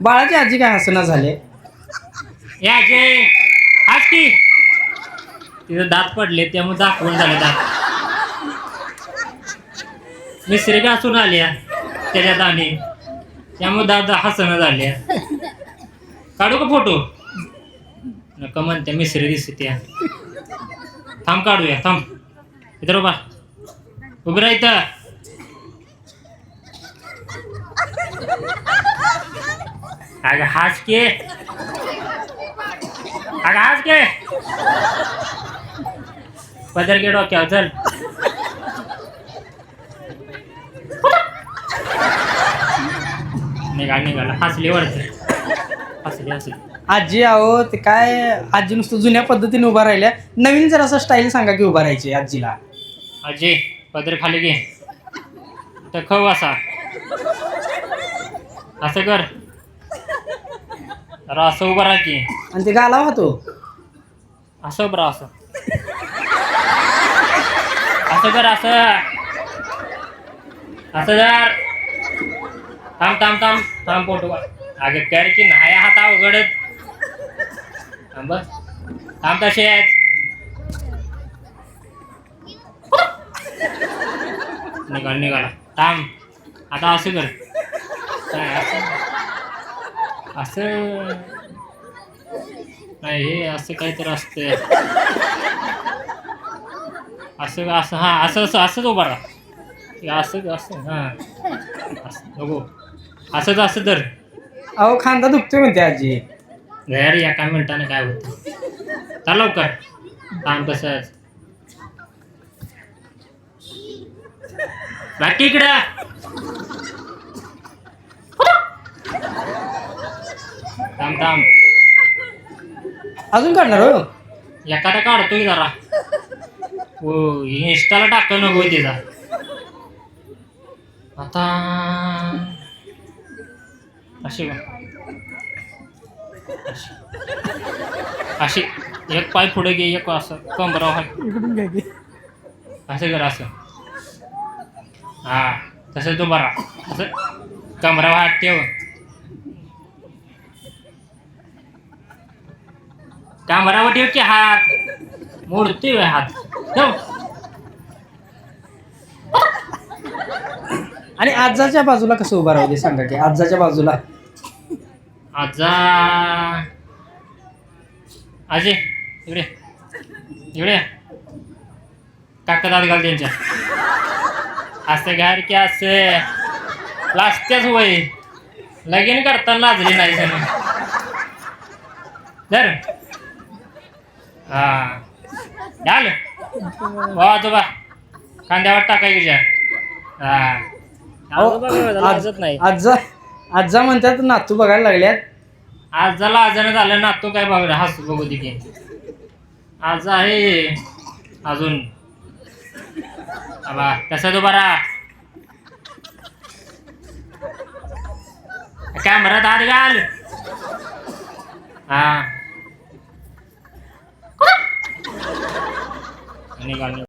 बाळाची आजी काय हसना झाले? या जय आज की. तिथं दात पडले त्यामुळे दाखवून झाले दात. मिसरी घासून आल्या त्याच्या दाणे त्यामुळे दात हसणं झाल्या काढू का फोटो? नका म्हणते मिसरी दिसते त्या थांब काढूया थांब. इतर बा उभी राहिता अगं हाच के. अगं हाच के. पदर घे डोक्यावर चल. निघाल निघाला. हसली वरती. हसली हसली. आजी आहो ते काय आजी नुसतं जुन्या पद्धतीने उभा राहिल्या. नवीन जर असं स्टाईल सांगा की उभा राहायची आजीला. अजय पदर खाली घे. तर खव असा. असं कर. अरे असं उभं राहा की. आणि ते गाला होतो असं बरं असं. असं कर असं. असं जर. थांब थांब थांब. थांब फोटो अगे कर की नाही हात अवघडत थांब बस. थांब तसे आहेत निघाल निघाला. थांब. आता असं कर. असं नाही हे असं काहीतरी असतंय. असं असं हा असं असं असंच उभा राहा. हे असं असं हां. असं बघू. असंच असं तर अहो खांदा दुखतोय म्हणते आजी. घर एका मिनिटाने काय होतं? चल लवकर. थांब तसंच. बाकी इकडं. थांब थांब. अजून काढणार हो एखादा काढतोय जरा. हो इंस्टाला टाक नको तिचा. आता अशी. अशी. एक पाय पुढे घे एक असं. कमराव हात असं कर असं. हा तसं तू बरा. असं. कमरावर हात ठेव. कमरावर ठेव की हात. मोडतोय हात. ठेव. आणि आजाच्या बाजूला कसं उभा राहू दे सांगा की आजाच्या बाजूला. आजा. अजय इकडे. इकडे. काका दात घाल त्यांच्या. असं घ्यार की असं. लाजत्याच वय. लगीन करताना लाजली नाही धर. हा. घाल वा तुबा कांद्यावर टाकाय तुझ्या हा. अहो, आज- नाही. आजा आजा म्हणतात नातू बघायला लागल्यात. आज झाला आजानं झालं ना तो काय बघ हस बघू दे की. आज आहे अजून. आबा तसा तो बरा कॅमेरात हात घाल. हा. निघाल निघाल